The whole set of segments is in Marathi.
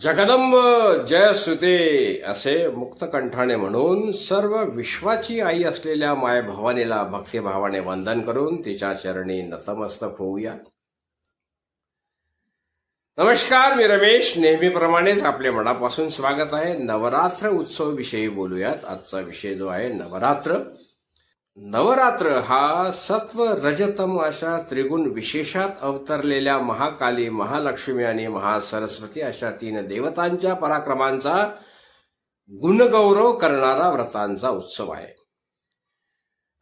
जगदंब जयस्तुते असे मुक्तकंठाने म्हणून सर्व विश्वाची आई असलेल्या माय भवानीला भक्तिभावाने वंदन करून तिच्या चरणी नतमस्तक होऊया. नमस्कार मी रमेश. नेहमीप्रमाणेच आपले मनापासून स्वागत आहे. नवरात्र उत्सव विषयी बोलूयात. आजचा विषय जो आहे नवरात्र. नवरात्र हा सत्व रजतम अशा त्रिगुण विशेषात अवतरलेल्या महाकाली महालक्ष्मी आणि महासरस्वती अशा तीन देवतांच्या पराक्रमांचा गुणगौरव करणारा व्रतांचा उत्सव आहे.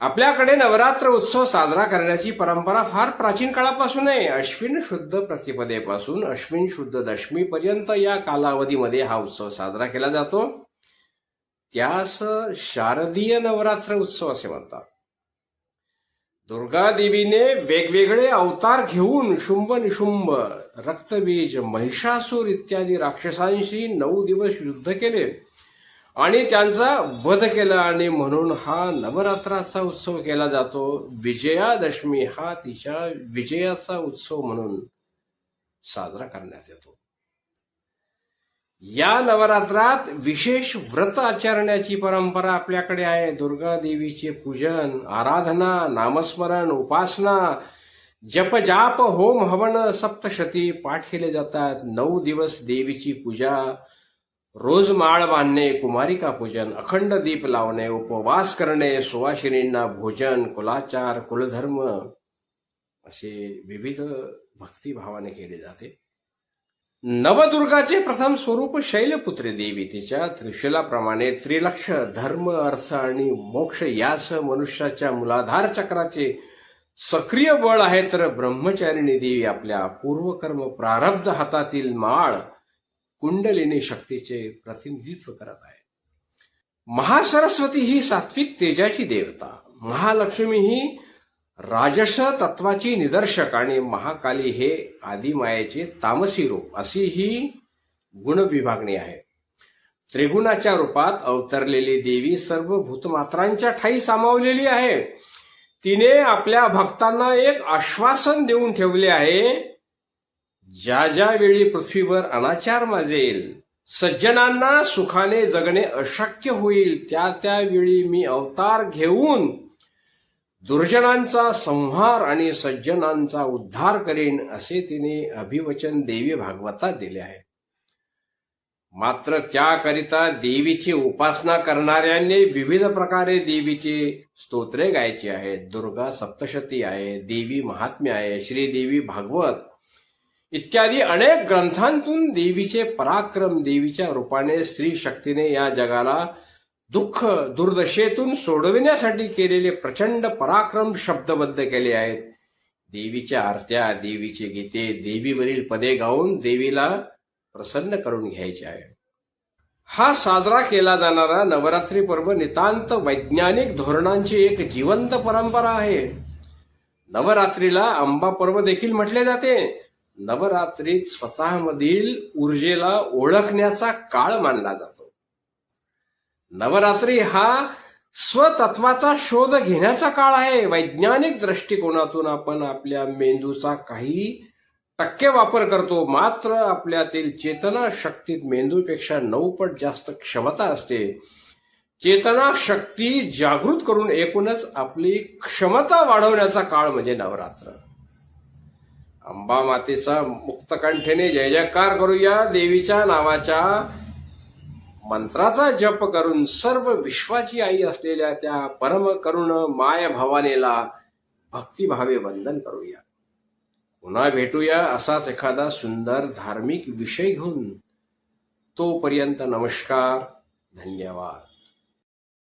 आपल्याकडे नवरात्र उत्सव साजरा करण्याची परंपरा फार प्राचीन काळापासून आहे अश्विन शुद्ध प्रतिपदेपासून अश्विन शुद्ध दशमीपर्यंत या कालावधीमध्ये हा उत्सव साजरा केला जातो. त्यास शारदीय नवरात्र उत्सव असे म्हणतात. दुर्गा देवीने वेगवेगळे अवतार घेऊन शुंभ निशुंभ रक्तबीज महिषासूर इत्यादी राक्षसांशी नऊ दिवस युद्ध केले आणि त्यांचा वध केला आणि म्हणून हा नवरात्राचा उत्सव केला जातो. विजयादशमी हा तिच्या विजयाचा उत्सव म्हणून साजरा करण्यात येतो. या नवरात्रात विशेष व्रत आचरण्याची परंपरा आपल्याकडे आहे. दुर्गा देवीचे पूजन आराधना नामस्मरण उपासना जप जाप होम हवन सप्तशती पाठ केले जातात. नऊ दिवस देवीची पूजा रोज माळ बांधणे कुमारिका पूजन अखंड दीप लावणे उपवास करणे सुवासिनींना भोजन कुलाचार कुलधर्म असे विविध भक्तिभावाने केले जाते. नवदुर्गाचे प्रथम स्वरूप शैलपुत्री देवी. तिच्या त्रिशूलाप्रमाणे त्रिलक्ष धर्म अर्थ आणि मोक्ष यास मनुष्याच्या मुलाधार चक्राचे सक्रिय बळ आहे तर ब्रह्मचारिणी देवी आपल्या पूर्वकर्म प्रारब्ध हातातील माळ कुंडलिनी शक्तीचे प्रतिनिधित्व करत आहे. महासरस्वती ही सात्विक तेजाची देवता. महालक्ष्मी ही राजस तत्वाची निदर्शक आणि महाकाली हे आदिमायेचे तामसी रूप अशी ही गुणविभागणी आहे. त्रिगुणाच्या रूपात अवतरलेली देवी सर्व भूतमात्रांच्या ठाई सामावलेली आहे. तिने आपल्या भक्तांना एक आश्वासन देऊन ठेवले आहे ज्या ज्या वेळी पृथ्वीवर अनाचार माजेल सज्जनांना सुखाने जगणे अशक्य होईल त्या त्यावेळी मी अवतार घेऊन दुर्जनांचा संहार आणि सज्जनांचा उद्धार करेन असे तिने अभिवचन देवी भागवतात दिले आहे. मात्र त्याकरिता देवीची उपासना करणाऱ्यांनी विविध प्रकारे देवीचे स्तोत्रे गायची आहेत. दुर्गा सप्तशती आहे देवी महात्म्य आहे श्रीदेवी भागवत इत्यादी अनेक ग्रंथांतून देवीचे पराक्रम देवीच्या रूपाने स्त्री शक्तीने या जगाला दुःख दुर्दशेतून सोडविण्यासाठी केलेले प्रचंड पराक्रम शब्दबद्ध केले आहेत. देवीच्या आरत्या देवीचे गीते देवीवरील पदे गाऊन देवीला प्रसन्न करून घ्यायचे आहे. हा साजरा केला जाणारा नवरात्री पर्व नितांत वैज्ञानिक धोरणांची एक जिवंत परंपरा आहे. नवरात्रीला अंबा पर्व देखील म्हटले जाते. नवरात्रीत स्वतःमधील ऊर्जेला ओळखण्याचा काळ मानला जातो. नवरात्री हा स्वतत्वाचा शोध घेण्याचा काळ आहे. वैज्ञानिक दृष्टिकोनातून आपण आपल्या मेंदूचा काही टक्के वापर करतो. मात्र आपल्यातील चेतना शक्तीत मेंदूपेक्षा नऊ पट जास्त क्षमता असते. चेतना शक्ती जागृत करून एकूणच आपली क्षमता वाढवण्याचा काळ म्हणजे नवरात्र. अंबा मातेचा मुक्तकंठेने जय जयकार करूया. देवीच्या नावाच्या मंत्राचा जप करून सर्व विश्वाची आई असलेल्या त्या परम करुण माय भवानीला भक्तिभावे वंदन करूया. पुन्हा भेटूया असाच एखादा सुंदर धार्मिक विषय घेऊन. तोपर्यंत नमस्कार धन्यवाद.